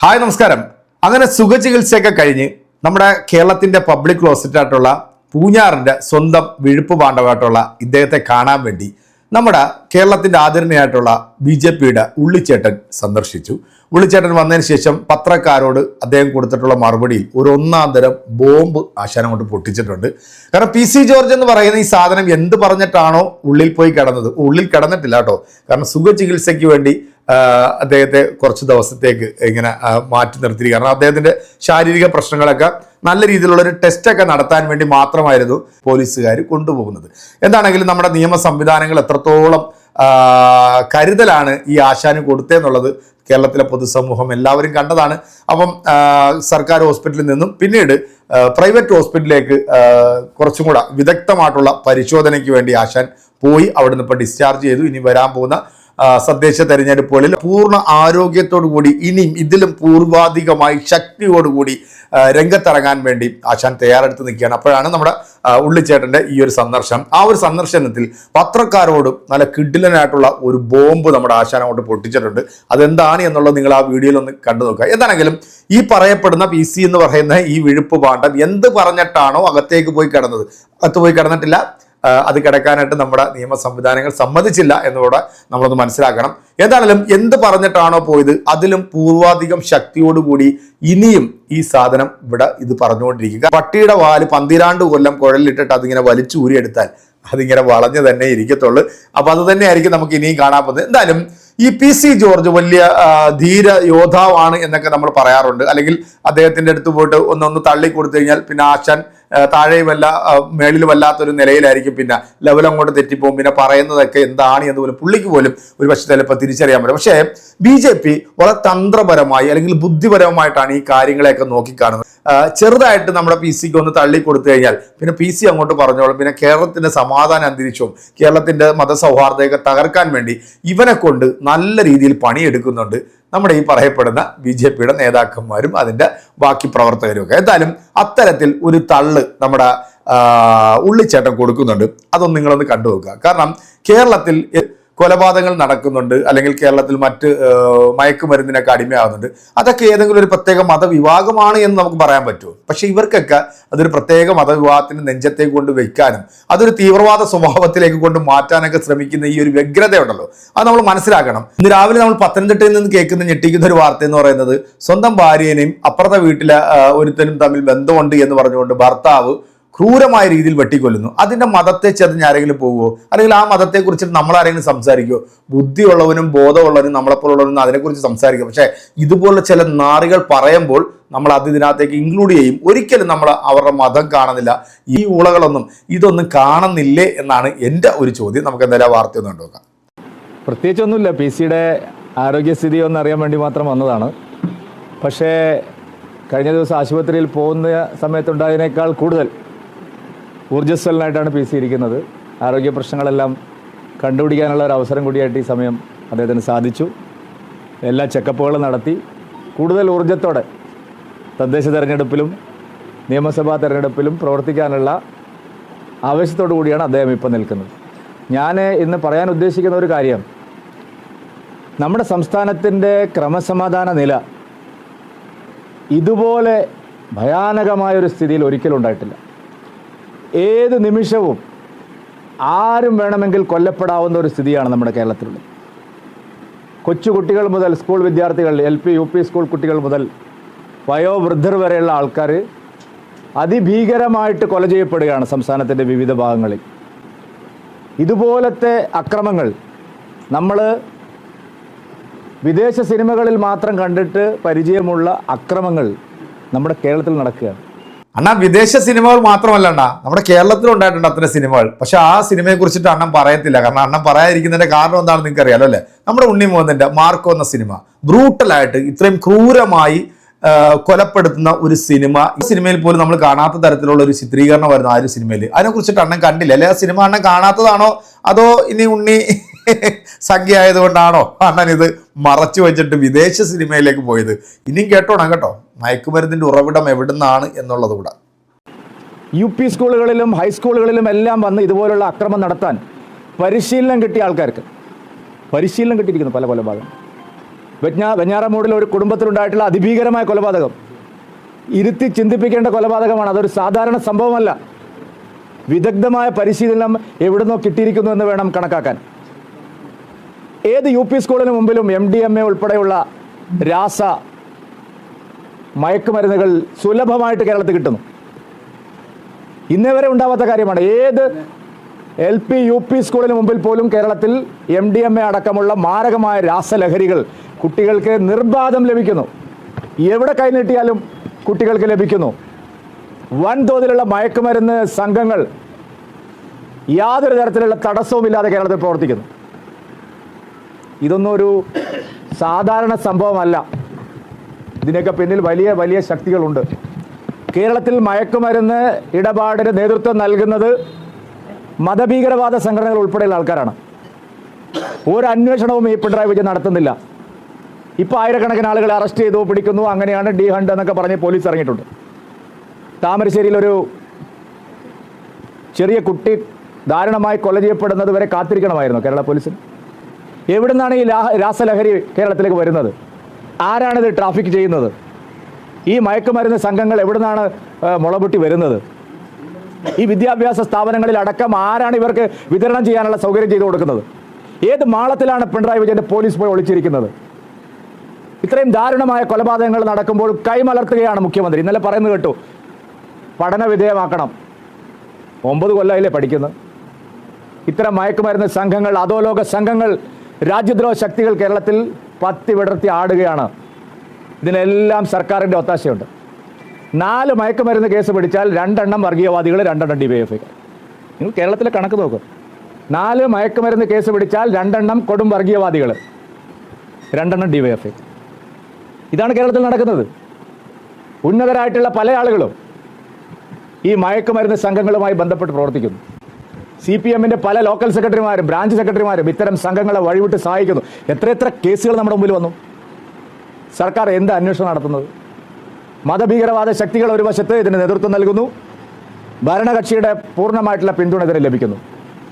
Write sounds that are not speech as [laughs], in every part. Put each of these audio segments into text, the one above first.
Hi നമസ്കാരം. അങ്ങനെ സുഖചികിത്സയൊക്കെ കഴിഞ്ഞ് നമ്മുടെ കേരളത്തിന്റെ പബ്ലിക് ക്ലോസറ്റായിട്ടുള്ള പൂഞ്ഞാറിന്റെ സ്വന്തം വിഴുപ്പ് പാണ്ഡവായിട്ടുള്ള ഇദ്ദേഹത്തെ കാണാൻ വേണ്ടി നമ്മുടെ കേരളത്തിന്റെ ആദരണയായിട്ടുള്ള ബി ജെ പിയുടെ ഉള്ളിച്ചേട്ടൻ സന്ദർശിച്ചു. ഉള്ളിച്ചേട്ടൻ വന്നതിന് ശേഷം പത്രക്കാരോട് അദ്ദേഹം കൊടുത്തിട്ടുള്ള മറുപടിയിൽ ഒരു ഒന്നാം തരം ബോംബ് ആശാനം കൊണ്ട് പൊട്ടിച്ചിട്ടുണ്ട്. കാരണം പി സി ജോർജ് എന്ന് പറയുന്ന ഈ സാധനം എന്ത് പറഞ്ഞിട്ടാണോ ഉള്ളിൽ പോയി കിടന്നത്? ഉള്ളിൽ കിടന്നിട്ടില്ല കേട്ടോ. കാരണം സുഖചികിത്സയ്ക്ക് വേണ്ടി അദ്ദേഹത്തെ കുറച്ച് ദിവസത്തേക്ക് ഇങ്ങനെ മാറ്റി നിർത്തി. കാരണം അദ്ദേഹത്തിന്റെ ശാരീരിക പ്രശ്നങ്ങളൊക്കെ നല്ല രീതിയിലുള്ള ഒരു ടെസ്റ്റൊക്കെ നടത്താൻ വേണ്ടി മാത്രമായിരുന്നു പോലീസുകാർ കൊണ്ടുപോകുന്നത്. എന്താണെങ്കിലും നമ്മുടെ നിയമ സംവിധാനങ്ങൾ എത്രത്തോളം കരുതലാണ് ഈ ആശാന് കൊടുത്തതെന്നുള്ളത് കേരളത്തിലെ പൊതുസമൂഹം എല്ലാവരും കണ്ടതാണ്. അപ്പം സർക്കാർ ഹോസ്പിറ്റലിൽ നിന്നും പിന്നീട് പ്രൈവറ്റ് ഹോസ്പിറ്റലിലേക്ക് കുറച്ചും കൂടെ വിദഗ്ധമായിട്ടുള്ള പരിശോധനയ്ക്ക് വേണ്ടി ആശാൻ പോയി. അവിടുന്ന് ഇപ്പോൾ ഡിസ്ചാർജ് ചെയ്തു. ഇനി വരാൻ പോകുന്ന തദ്ദേശ തെരഞ്ഞെടുപ്പുകളിൽ പൂർണ ആരോഗ്യത്തോടു കൂടി ഇനിയും ഇതിലും പൂർവാധികമായി ശക്തിയോടുകൂടി രംഗത്തിറങ്ങാൻ വേണ്ടി ആശാൻ തയ്യാറെടുത്ത് നിൽക്കുകയാണ്. അപ്പോഴാണ് നമ്മുടെ ഉള്ളിച്ചേട്ടന്റെ ഈ ഒരു സന്ദർശനം. ആ ഒരു സന്ദർശനത്തിൽ പത്രക്കാരോടും നല്ല കിഡിലനായിട്ടുള്ള ഒരു ബോംബ് നമ്മുടെ ആശാൻ അങ്ങോട്ട് പൊട്ടിച്ചിട്ടുണ്ട്. അതെന്താണ് എന്നുള്ളത് നിങ്ങൾ ആ വീഡിയോയിൽ ഒന്ന് കണ്ടു നോക്കുക. എന്താണെങ്കിലും ഈ പറയപ്പെടുന്ന പി സി എന്ന് പറയുന്ന ഈ വിഴുപ്പ് പാണ്ഡം എന്ത് പറഞ്ഞിട്ടാണോ അകത്തേക്ക് പോയി കിടന്നത്? അകത്ത് പോയി കിടന്നിട്ടില്ല. അത് കിടക്കാനായിട്ട് നമ്മുടെ നിയമ സംവിധാനങ്ങൾ സമ്മതിച്ചില്ല എന്നുകൂടെ നമ്മളൊന്ന് മനസ്സിലാക്കണം. ഏതായാലും എന്ത് പറഞ്ഞിട്ടാണോ പോയത് അതിലും പൂർവാധികം ശക്തിയോടുകൂടി ഇനിയും ഈ സാധനം ഇവിടെ ഇത് പറഞ്ഞുകൊണ്ടിരിക്കുക. പട്ടിയുടെ വാൽ പന്തിരാണ്ട് കൊല്ലം കുഴലിട്ടിട്ട് അതിങ്ങനെ വലിച്ചു ഊരിയെടുത്താൽ അതിങ്ങനെ വളഞ്ഞു തന്നെ ഇരിക്കത്തുള്ളൂ. അപ്പൊ അത് തന്നെയായിരിക്കും നമുക്ക് ഇനിയും കാണാൻ പോകുന്നത്. എന്തായാലും ഈ പി സി ജോർജ് വലിയ ധീര യോദ്ധാവാണ് എന്നൊക്കെ നമ്മൾ പറയാറുണ്ട്. അല്ലെങ്കിൽ അദ്ദേഹത്തിന്റെ അടുത്ത് പോയിട്ട് ഒന്നൊന്ന് തള്ളി കൊടുത്തു കഴിഞ്ഞാൽ പിന്നെ ആശാൻ താഴെയുമല്ല മേളിലുമല്ലാത്തൊരു നിലയിലായിരിക്കും പിന്നെ ലെവൽ അങ്ങോട്ട് തെറ്റിപ്പോകും പിന്നെ പറയുന്നതൊക്കെ എന്താണ് എന്ന് പോലും പുള്ളിക്ക് പോലും ഒരു പക്ഷേ ചിലപ്പോൾ തിരിച്ചറിയാൻ പറ്റും. പക്ഷേ ബി വളരെ തന്ത്രപരമായി അല്ലെങ്കിൽ ബുദ്ധിപരമായിട്ടാണ് ഈ കാര്യങ്ങളെയൊക്കെ നോക്കിക്കാണുന്നത്. ചെറുതായിട്ട് നമ്മുടെ പി സിക്ക് ഒന്ന് തള്ളി കൊടുത്തു കഴിഞ്ഞാൽ പിന്നെ പി സി അങ്ങോട്ട് പറഞ്ഞോളും. പിന്നെ കേരളത്തിന്റെ സമാധാന അന്തരീക്ഷവും കേരളത്തിന്റെ മതസൗഹാർദ്ദയൊക്കെ തകർക്കാൻ വേണ്ടി ഇവനെ കൊണ്ട് നല്ല രീതിയിൽ പണിയെടുക്കുന്നുണ്ട് നമ്മുടെ ഈ പറയപ്പെടുന്ന ബി ജെ പിയുടെ നേതാക്കന്മാരും അതിന്റെ ബാക്കി പ്രവർത്തകരും ഒക്കെ. എന്തായാലും അത്തരത്തിൽ ഒരു തള്ള് നമ്മുടെ ഉള്ളിച്ചേട്ടം കൊടുക്കുന്നുണ്ട്. അതൊന്നും നിങ്ങളൊന്ന് കണ്ടു നോക്കുക കാരണം കേരളത്തിൽ കൊലപാതകങ്ങൾ നടക്കുന്നുണ്ട് അല്ലെങ്കിൽ കേരളത്തിൽ മറ്റ് മയക്കുമരുന്നിനൊക്കെ അടിമയാകുന്നുണ്ട്. അതൊക്കെ ഏതെങ്കിലും ഒരു പ്രത്യേക മതവിഭാഗമാണ് എന്ന് നമുക്ക് പറയാൻ പറ്റുമോ? പക്ഷെ ഇവർക്കൊക്കെ അതൊരു പ്രത്യേക മതവിഭാഗത്തിന് നെഞ്ചത്തേക്ക് കൊണ്ട് വെക്കാനും അതൊരു തീവ്രവാദ സ്വഭാവത്തിലേക്ക് കൊണ്ട് മാറ്റാനൊക്കെ ശ്രമിക്കുന്ന ഈ ഒരു വ്യഗ്രതയുണ്ടല്ലോ. അത് നമ്മൾ മനസ്സിലാക്കണം. ഇന്ന് രാവിലെ നമ്മൾ പത്തനംതിട്ടയിൽ നിന്ന് കേൾക്കുന്ന ഞെട്ടിക്കുന്ന ഒരു വാർത്ത എന്ന് പറയുന്നത് സ്വന്തം ഭാര്യനെയും അപ്പുറത്തെ വീട്ടിലെ ഒരുത്തനും തമ്മിൽ ബന്ധമുണ്ട് എന്ന് പറഞ്ഞുകൊണ്ട് ഭർത്താവ് ക്രൂരമായ രീതിയിൽ വെട്ടിക്കൊല്ലുന്നു. അതിന്റെ മതത്തെ ചെറിഞ്ഞ് ആരെങ്കിലും പോവുമോ അല്ലെങ്കിൽ ആ മതത്തെ കുറിച്ചിട്ട് നമ്മൾ ആരെങ്കിലും സംസാരിക്കുമോ ബുദ്ധിയുള്ളവനും ബോധമുള്ളവനും നമ്മളെപ്പോലുള്ളവനും അതിനെക്കുറിച്ച് സംസാരിക്കും പക്ഷേ ഇതുപോലെ ചില നാറികൾ പറയുമ്പോൾ നമ്മൾ അത് ഇതിനകത്തേക്ക് ഇൻക്ലൂഡ് ചെയ്യും. ഒരിക്കലും നമ്മൾ അവരുടെ മതം കാണുന്നില്ല. ഈ ഊളകളൊന്നും ഇതൊന്നും കാണുന്നില്ലേ എന്നാണ് എന്റെ ഒരു ചോദ്യം. നമുക്ക് എന്തായാലും ആ വാർത്ത ഒന്ന് കണ്ടുനോക്കാം. പ്രത്യേകിച്ചൊന്നുമില്ല. പി സിയുടെ ആരോഗ്യസ്ഥിതി ഒന്ന് അറിയാൻ വേണ്ടി മാത്രം വന്നതാണ്. പക്ഷേ കഴിഞ്ഞ ദിവസം ആശുപത്രിയിൽ പോകുന്ന സമയത്തുണ്ടായതിനേക്കാൾ കൂടുതൽ ഊർജസ്വലനായിട്ടാണ് പി സി ഇരിക്കുന്നത്. ആരോഗ്യ പ്രശ്നങ്ങളെല്ലാം കണ്ടുപിടിക്കാനുള്ള ഒരു അവസരം കൂടിയായിട്ട് ഈ സമയം അദ്ദേഹത്തിന് സാധിച്ചു. എല്ലാ ചെക്കപ്പുകളും നടത്തി. കൂടുതൽ ഊർജത്തോടെ തദ്ദേശ തെരഞ്ഞെടുപ്പിലും നിയമസഭാ തെരഞ്ഞെടുപ്പിലും പ്രവർത്തിക്കാനുള്ള ആവേശത്തോടു കൂടിയാണ് അദ്ദേഹം ഇപ്പോൾ നിൽക്കുന്നത്. ഞാൻ ഇന്ന് പറയാൻ ഉദ്ദേശിക്കുന്ന ഒരു കാര്യം നമ്മുടെ സംസ്ഥാനത്തിന്റെ ക്രമസമാധാന നില ഇതുപോലെ ഭയാനകമായ ഒരു സ്ഥിതിയിൽ ഒരിക്കലും ഉണ്ടായിട്ടില്ല. ഏത് നിമിഷവും ആരും വേണമെങ്കിൽ കൊല്ലപ്പെടാവുന്ന ഒരു സ്ഥിതിയാണ് നമ്മുടെ കേരളത്തിലുള്ളത്. കൊച്ചുകുട്ടികൾ മുതൽ സ്കൂൾ വിദ്യാർത്ഥികൾ L P U P school കുട്ടികൾ മുതൽ വയോവൃദ്ധർ വരെയുള്ള ആൾക്കാർ അതിഭീകരമായിട്ട് കൊല ചെയ്യപ്പെടുകയാണ് സംസ്ഥാനത്തിന്റെ വിവിധ ഭാഗങ്ങളിൽ. ഇതുപോലത്തെ അക്രമങ്ങൾ നമ്മൾ വിദേശ സിനിമകളിൽ മാത്രം കണ്ടിട്ട് പരിചയമുള്ള അക്രമങ്ങൾ നമ്മുടെ കേരളത്തിൽ നടക്കുകയാണ്. അണ്ണാ വിദേശ സിനിമകൾ മാത്രമല്ല അണ്ണാ നമ്മുടെ കേരളത്തിൽ ഉണ്ടായിട്ടുണ്ട് അത്തരം സിനിമകൾ. പക്ഷെ ആ സിനിമയെ കുറിച്ചിട്ട് അണ്ണൻ പറയത്തില്ല. കാരണം അണ്ണൻ പറയാതിരിക്കുന്നതിന്റെ കാരണം എന്താണെന്ന് നിങ്ങൾക്ക് അറിയാലോ അല്ലേ? നമ്മുടെ ഉണ്ണി മോഹന്റെ മാർക്കോ എന്ന സിനിമ ബ്രൂട്ടലായിട്ട് ഇത്രയും ക്രൂരമായി കൊലപ്പെടുത്തുന്ന ഒരു സിനിമ. ഈ സിനിമയിൽ പോലും നമ്മൾ കാണാത്ത തരത്തിലുള്ള ഒരു ചിത്രീകരണം വരുന്ന ആ ഒരു സിനിമയിൽ. അതിനെ കുറിച്ചിട്ട് അണ്ണൻ കണ്ടില്ല. അല്ലെ? ആ സിനിമ അണ്ണൻ കാണാത്തതാണോ? അതോ ഇനി ഉണ്ണി സംഖ്യ ആയതുകൊണ്ടാണോ അണ്ണൻ ഇത് മറച്ചു വെച്ചിട്ട് വിദേശ സിനിമയിലേക്ക് പോയത്? ഇനിയും കേട്ടോണം കേട്ടോ. മയക്കുമരുന്നിന്റെ ഉറവിടം എവിടുന്നാണ് എന്നുള്ളത് കൂടെ. യു പി സ്കൂളുകളിലും ഹൈസ്കൂളുകളിലും എല്ലാം വന്ന് ഇതുപോലുള്ള അക്രമം നടത്താൻ പരിശീലനം കിട്ടിയ ആൾക്കാർക്ക് പരിശീലനം കിട്ടിയിരിക്കുന്നു പല കൊലപാതകം. ഭാഗം വെഞ്ഞാ വെഞ്ഞാറമൂടിൽ ഒരു കുടുംബത്തിലുണ്ടായിട്ടുള്ള അതിഭീകരമായ കൊലപാതകം. ഇരുത്തി ചിന്തിപ്പിക്കേണ്ട കൊലപാതകമാണ്. അതൊരു സാധാരണ സംഭവമല്ല. വിദഗ്ധമായ പരിശീലനം എവിടുന്നോ കിട്ടിയിരിക്കുന്നു എന്ന് വേണം കണക്കാക്കാൻ. ഏത് യു പി സ്കൂളിന് മുമ്പിലും എം ഡി എം എ ഉൾപ്പെടെയുള്ള രാസ മയക്കുമരുന്നുകൾ സുലഭമായിട്ട് കേരളത്തിൽ കിട്ടുന്നു. ഇന്നേ വരെ ഉണ്ടാവാത്ത കാര്യമാണ്. ഏത് എൽ പി യു പി സ്കൂളിന് മുമ്പിൽ പോലും കേരളത്തിൽ എം ഡി എം എ അടക്കമുള്ള മാരകമായ രാസലഹരികൾ കുട്ടികൾക്ക് നിർബാധം ലഭിക്കുന്നു. എവിടെ കൈനീട്ടിയാലും കുട്ടികൾക്ക് ലഭിക്കുന്നു. വൻതോതിലുള്ള മയക്കുമരുന്ന് സംഘങ്ങൾ യാതൊരു തരത്തിലുള്ള തടസ്സവുമില്ലാതെ കേരളത്തിൽ പ്രവർത്തിക്കുന്നു. ഇതൊന്നും ഒരു സാധാരണ സംഭവമല്ല. ഇതിനൊക്കെ പിന്നിൽ വലിയ വലിയ ശക്തികളുണ്ട്. കേരളത്തിൽ മയക്കുമരുന്ന് ഇടപാടിന് നേതൃത്വം നൽകുന്നത് മതഭീകരവാദ സംഘടനകൾ ഉൾപ്പെടെയുള്ള ആൾക്കാരാണ്. ഒരു അന്വേഷണവും ഈ പിണറായി വിജയൻ നടത്തുന്നില്ല. ഇപ്പോൾ ആയിരക്കണക്കിന് ആളുകളെ അറസ്റ്റ് ചെയ്തു പിടിക്കുന്നു അങ്ങനെയാണ് ഡി ഹണ്ട് എന്നൊക്കെ പറഞ്ഞ് പോലീസ് ഇറങ്ങിയിട്ടുണ്ട്. താമരശ്ശേരിയിൽ ഒരു ചെറിയ കുട്ടി ദാരുണമായി കൊല ചെയ്യപ്പെടുന്നത് വരെ കാത്തിരിക്കണമായിരുന്നു കേരള പോലീസിന്. എവിടെ നിന്നാണ് ഈ രാസലഹരി കേരളത്തിലേക്ക് വരുന്നത്? ആരാണിത് ട്രാഫിക് ചെയ്യുന്നത്? ഈ മയക്കുമരുന്ന് സംഘങ്ങൾ എവിടെ നിന്നാണ് മുളപൊട്ടി വരുന്നത്? ഈ വിദ്യാഭ്യാസ സ്ഥാപനങ്ങളിൽ അടക്കം ആരാണ് ഇവർക്ക് വിതരണം ചെയ്യാനുള്ള സൗകര്യം ചെയ്തു കൊടുക്കുന്നത്? ഏത് മാളത്തിലാണ് പിണറായി വിജയന്റെ പോലീസ് പോയി ഒളിച്ചിരിക്കുന്നത്? ഇത്രയും ദാരുണമായ കൊലപാതകങ്ങൾ നടക്കുമ്പോൾ കൈമലർത്തുകയാണ് മുഖ്യമന്ത്രി. ഇന്നലെ പറയുന്നത് കേട്ടു പഠന വിധേയമാക്കണം. ഒമ്പത് കൊല്ലമായില്ലേ പഠിക്കുന്നത്? ഇത്തരം മയക്കുമരുന്ന് സംഘങ്ങൾ അധോലോക സംഘങ്ങൾ രാജ്യദ്രോഹ ശക്തികൾ കേരളത്തിൽ പത്തി വിടർത്തി ആടുകയാണ്. ഇതിനെല്ലാം സർക്കാരിന്റെ ഒത്താശയുണ്ട്. നാല് മയക്കുമരുന്ന് കേസ് പിടിച്ചാൽ രണ്ടെണ്ണം വർഗീയവാദികൾ രണ്ടെണ്ണം ഡി വൈ എഫ് നിങ്ങൾ കേരളത്തിലെ കണക്ക് നോക്കും. നാല് മയക്കുമരുന്ന് കേസ് പിടിച്ചാൽ രണ്ടെണ്ണം കൊടും വർഗീയവാദികൾ രണ്ടെണ്ണം ഡി വൈ എഫ് ഇതാണ് കേരളത്തിൽ നടക്കുന്നത്. ഉന്നതരായിട്ടുള്ള പല ആളുകളും ഈ മയക്കുമരുന്ന് സംഘങ്ങളുമായി ബന്ധപ്പെട്ട് പ്രവർത്തിക്കുന്നു. സി പി എമ്മിന്റെ പല ലോക്കൽ സെക്രട്ടറിമാരും ബ്രാഞ്ച് സെക്രട്ടറിമാരും ഇത്തരം സംഘങ്ങളെ വഴിവിട്ട് സഹായിക്കുന്നു. എത്രയെത്ര കേസുകൾ നമ്മുടെ മുമ്പിൽ വന്നു? സർക്കാർ എന്ത് അന്വേഷണം നടത്തുന്നത്? മതഭീകരവാദ ശക്തികൾ ഒരു വശത്ത് ഇതിന് നേതൃത്വം നൽകുന്നു. ഭരണകക്ഷിയുടെ പൂർണമായിട്ടുള്ള പിന്തുണ ഇതിന് ലഭിക്കുന്നു.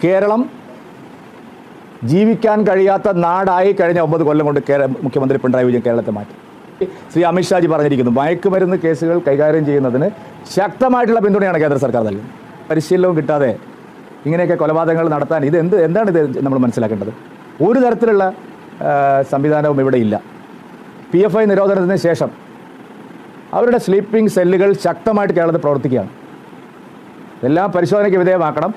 കേരളം ജീവിക്കാൻ കഴിയാത്ത നാടായി കഴിഞ്ഞ ഒമ്പത് കൊല്ലം കൊണ്ട് മുഖ്യമന്ത്രി പിണറായി വിജയൻ കേരളത്തെ മാറ്റി. ശ്രീ അമിത്ഷാജി പറഞ്ഞിരിക്കുന്നു മയക്കുമരുന്ന് കേസുകൾ കൈകാര്യം ചെയ്യുന്നതിന് ശക്തമായിട്ടുള്ള പിന്തുണയാണ് കേന്ദ്ര സർക്കാർ നൽകുന്നത്. പരിശീലനവും കിട്ടാതെ ഇങ്ങനെയൊക്കെ കൊലപാതകങ്ങൾ നടത്താൻ ഇത് എന്ത് എന്താണ് ഇത് നമ്മൾ മനസ്സിലാക്കേണ്ടത്? ഒരു തരത്തിലുള്ള സംവിധാനവും ഇവിടെ ഇല്ല. പി എഫ് ഐ നിരോധനത്തിന് ശേഷം അവരുടെ സ്ലീപ്പിംഗ് സെല്ലുകൾ ശക്തമായിട്ട് കേരളത്തിൽ പ്രവർത്തിക്കുകയാണ്. എല്ലാം പരിശോധനയ്ക്ക് വിധേയമാക്കണം.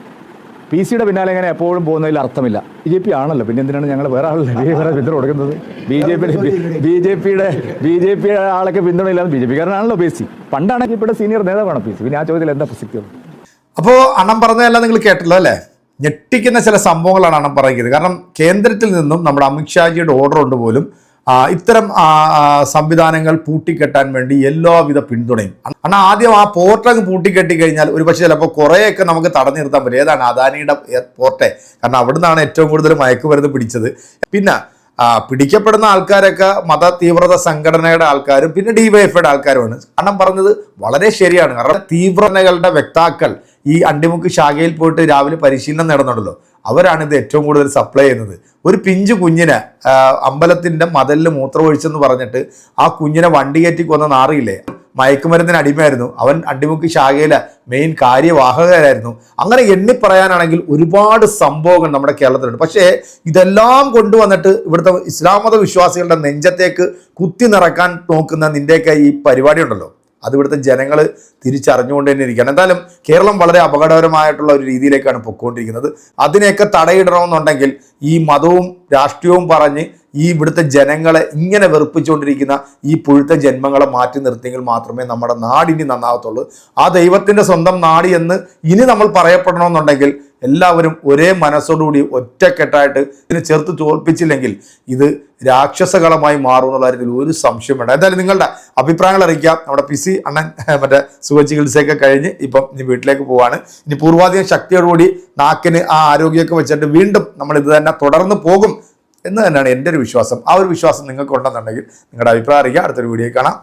പി സിയുടെ പിന്നാലെ ഇങ്ങനെ എപ്പോഴും പോകുന്നതിൽ അർത്ഥമില്ല. ബി ജെ പി ആണല്ലോ. പിന്നെ എന്തിനാണ് ഞങ്ങൾ വേറെ ആളല്ലേ വേറെ പിന്തുണ കൊടുക്കുന്നത്? ബി ജെ പിയുടെ ബി ജെ പിയുടെ ബി ജെ പിയുടെ ആളൊക്കെ പിന്തുണയില്ലാതെ ബി ജെ പിക്കാരനാണല്ലോ പി സി പണ്ടാണെങ്കിൽ ഇവിടെ സീനിയർ നേതാവാണ് പി സി പിന്നെ ആ ചോദ്യത്തിൽ എന്താ പ്രസക്തി അപ്പോൾ അണ്ണം പറഞ്ഞതെല്ലാം നിങ്ങൾ കേട്ടല്ലോ അല്ലേ? ഞെട്ടിക്കുന്ന ചില സംഭവങ്ങളാണ് അണ്ണം പറയുന്നത്. കാരണം കേന്ദ്രത്തിൽ നിന്നും നമ്മുടെ അമിത്ഷാജിയുടെ ഓർഡർ ഉണ്ട് പോലും ഇത്തരം സംവിധാനങ്ങൾ പൂട്ടിക്കെട്ടാൻ വേണ്ടി എല്ലാവിധ പിന്തുണയും. അണ്ണാ ആദ്യം ആ പോർട്ടങ്ങ് പൂട്ടിക്കെട്ടി കഴിഞ്ഞാൽ ഒരു പക്ഷേ ചിലപ്പോൾ കുറേയൊക്കെ നമുക്ക് തടഞ്ഞു നിർത്താൻ പറ്റും. ഏതാണ് അദാനിയുടെ പോർട്ടെ കാരണം അവിടുന്നാണ് ഏറ്റവും കൂടുതൽ മയക്കുമരുന്ന് പിടിച്ചത്. പിന്നെ പിടിക്കപ്പെടുന്ന ആൾക്കാരൊക്കെ മത തീവ്രത സംഘടനയുടെ ആൾക്കാരും പിന്നെ ഡിവൈഎഫ്ഐയുടെ ആൾക്കാരുമാണ്. അണ്ണം പറഞ്ഞത് വളരെ ശരിയാണ്. കാരണം തീവ്രതകളുടെ വ്യക്താക്കൾ ഈ അണ്ടിമുക്ക് ശാഖയിൽ പോയിട്ട് രാവിലെ പരിശീലനം നേടുന്നുണ്ടല്ലോ. അവരാണ് ഇത് ഏറ്റവും കൂടുതൽ സപ്ലൈ ചെയ്യുന്നത്. ഒരു പിഞ്ച് കുഞ്ഞിനെ അമ്പലത്തിന്റെ മതലിൽ മൂത്രമൊഴിച്ചെന്ന് പറഞ്ഞിട്ട് ആ കുഞ്ഞിനെ വണ്ടി കയറ്റി കൊന്ന നാറിയില്ലേ മയക്കുമരുന്നിന് അടിമയായിരുന്നു. അവൻ അണ്ടിമുക്ക് ശാഖയിലെ മെയിൻ കാര്യവാഹകരായിരുന്നു. അങ്ങനെ എണ്ണി പറയാനാണെങ്കിൽ ഒരുപാട് സംഭവങ്ങൾ നമ്മുടെ കേരളത്തിലുണ്ട്. പക്ഷേ ഇതെല്ലാം കൊണ്ടുവന്നിട്ട് ഇവിടുത്തെ ഇസ്ലാം മത വിശ്വാസികളുടെ നെഞ്ചത്തേക്ക് കുത്തി നിറക്കാൻ നോക്കുന്ന നിന്റെയൊക്കെ ഈ പരിപാടി ഉണ്ടല്ലോ അത് ഇവിടുത്തെ ജനങ്ങൾ തിരിച്ചറിഞ്ഞുകൊണ്ട് തന്നെ ഇരിക്കുകയാണ്. എന്തായാലും കേരളം വളരെ അപകടകരമായിട്ടുള്ള ഒരു രീതിയിലേക്കാണ് പൊയ്ക്കൊണ്ടിരിക്കുന്നത്. അതിനെയൊക്കെ തടയിടണമെന്നുണ്ടെങ്കിൽ ഈ മതവും രാഷ്ട്രീയവും പറഞ്ഞ് ഈ ഇവിടുത്തെ ജനങ്ങളെ ഇങ്ങനെ വെറുപ്പിച്ചുകൊണ്ടിരിക്കുന്ന ഈ പുഴുത്ത ജന്മങ്ങളെ മാറ്റി നിർത്തിയെങ്കിൽ മാത്രമേ നമ്മുടെ നാടിനി നന്നാവത്തുള്ളൂ ആ ദൈവത്തിന്റെ സ്വന്തം നാടി എന്ന് ഇനി നമ്മൾ പറയപ്പെടണമെന്നുണ്ടെങ്കിൽ എല്ലാവരും ഒരേ മനസ്സോടുകൂടി ഒറ്റക്കെട്ടായിട്ട് ഇതിനെ ചേർത്ത് തോൽപ്പിച്ചില്ലെങ്കിൽ ഇത് രാക്ഷസകളമായി മാറും എന്നുള്ള കാര്യത്തിൽ ഒരു സംശയം വേണ്ട. എന്തായാലും നിങ്ങളുടെ അഭിപ്രായങ്ങൾ അറിയിക്കാം. നമ്മുടെ പി സി അണ്ണൻ [laughs] മറ്റേ സുഖ ചികിത്സയൊക്കെ കഴിഞ്ഞ് ഇപ്പം ഇനി വീട്ടിലേക്ക് പോവാണ്. ഇനി പൂർവാധികം ശക്തിയോടുകൂടി നാക്കിന് ആ ആരോഗ്യമൊക്കെ വെച്ചിട്ട് വീണ്ടും നമ്മൾ ഇത് തന്നെ തുടർന്ന് പോകും എന്ന് തന്നെയാണ് എന്റെ ഒരു വിശ്വാസം. ആ ഒരു വിശ്വാസം നിങ്ങൾക്ക് ഉണ്ടെന്നുണ്ടെങ്കിൽ നിങ്ങളുടെ അഭിപ്രായം അറിയിക്കുക അടുത്തൊരു വീഡിയോ കാണാം.